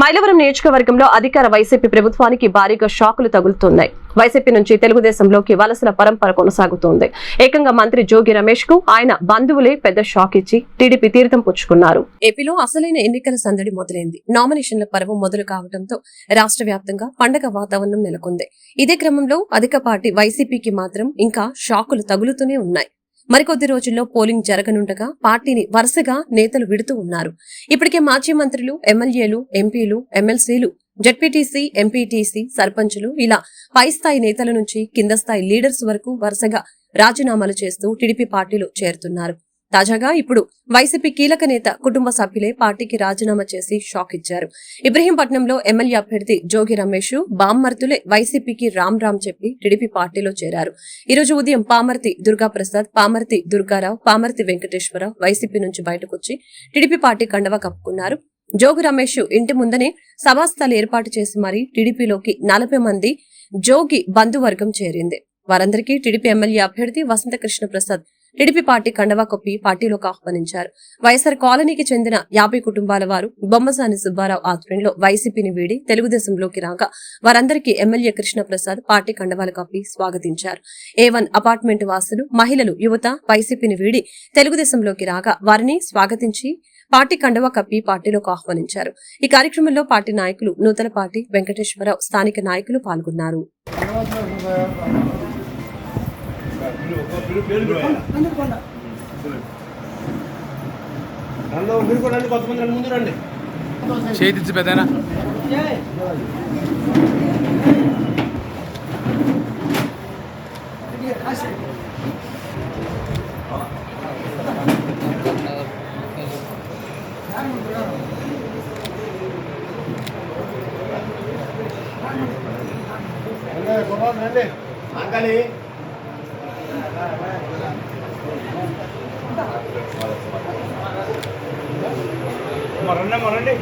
మైలవరం నియోజకవర్గంలో అధికార వైసీపీ ప్రభుత్వానికి భారీగా షాకులు తగులుతున్నాయి. వైసీపీ నుంచి తెలుగుదేశంలోకి వలసల పరంపర కొనసాగుతోంది. ఏకంగా మంత్రి జోగి రమేష్కు ఆయన బంధువులే పెద్ద షాక్ ఇచ్చి టీడీపీ తీర్థం పుచ్చుకున్నారు. ఏపీలో అసలైన ఎన్నికల సందడి మొదలైంది. నామినేషన్ల పర్వం మొదలు కావడంతో రాష్ట్ర వ్యాప్తంగా పండగ వాతావరణం నెలకొంది. ఇదే క్రమంలో అధిక పార్టీ వైసీపీకి మాత్రం ఇంకా షాకులు తగులుతూనే ఉన్నాయి. మరికొద్ది రోజుల్లో పోలింగ్ జరగనుండగా పార్టీని వరుసగా నేతలు విడుతూ ఉన్నారు. ఇప్పటికే మాజీ మంత్రులు ఎమ్మెల్యేలు ఎంపీలు ఎమ్మెల్సీలు జడ్పీటీసీ ఎంపీటీసీ సర్పంచులు ఇలా పై స్థాయి నేతల నుంచి కింద స్థాయి లీడర్స్ వరకు వరుసగా రాజీనామాలు చేస్తూ టీడీపీ పార్టీలో చేరుతున్నారు. తాజాగా ఇప్పుడు వైసీపీ కీలక నేత కుటుంబ సభ్యులే పార్టీకి రాజీనామా చేసి షాక్ ఇచ్చారు. ఇబ్రహీంపట్నంలో ఎమ్మెల్యే అభ్యర్థి జోగి రమేష్ బామ్మర్తులే వైసీపీకి రామ్ రామ్ చెప్పి టీడీపీ పార్టీలో చేరారు. ఈ రోజు ఉదయం పామర్తి దుర్గా ప్రసాద్ పామర్తి దుర్గారావు పామర్తి వెంకటేశ్వరరావు వైసీపీ నుంచి బయటకొచ్చి టీడీపీ పార్టీ కండవా కప్పుకున్నారు. జోగి రమేష్ ఇంటి ముందనే సభాస్థలు ఏర్పాటు చేసి మరీ టీడీపీలోకి నలభై మంది జోగి బంధువర్గం చేరింది. వారందరికీ టీడీపీ ఎమ్మెల్యే అభ్యర్థి వసంత కృష్ణ ప్రసాద్ టీడీపీ పార్టీ కండవా కొప్పి పార్టీలోకి ఆహ్వానించారు. వైఎస్ఆర్ కాలనీకి చెందిన యాభై కుటుంబాల వారు బొమ్మసాని సుబ్బారావు ఆధ్వర్యంలో వైసీపీని వీడి తెలుగుదేశంలోకి రాగా వారందరికీ ఎమ్మెల్యే కృష్ణప్రసాద్ పార్టీ కండవాలు కప్పి స్వాగతించారు. ఏ వన్ అపార్ట్మెంట్ వాసులు మహిళలు యువత వైసీపీని వీడి తెలుగుదేశంలోకి రాగా వారిని స్వాగతించి పార్టీ కండవా కప్పి పార్టీలోకి ఆహ్వానించారు. ఈ కార్యక్రమంలో పార్టీ నాయకులు నూతన పార్టీ వెంకటేశ్వరరావు స్థానిక నాయకులు పాల్గొన్నారు. మీరు కూడా రండి కొంతమంది రండి ముందు రండి పెద్దనా అంకలి రండి రండి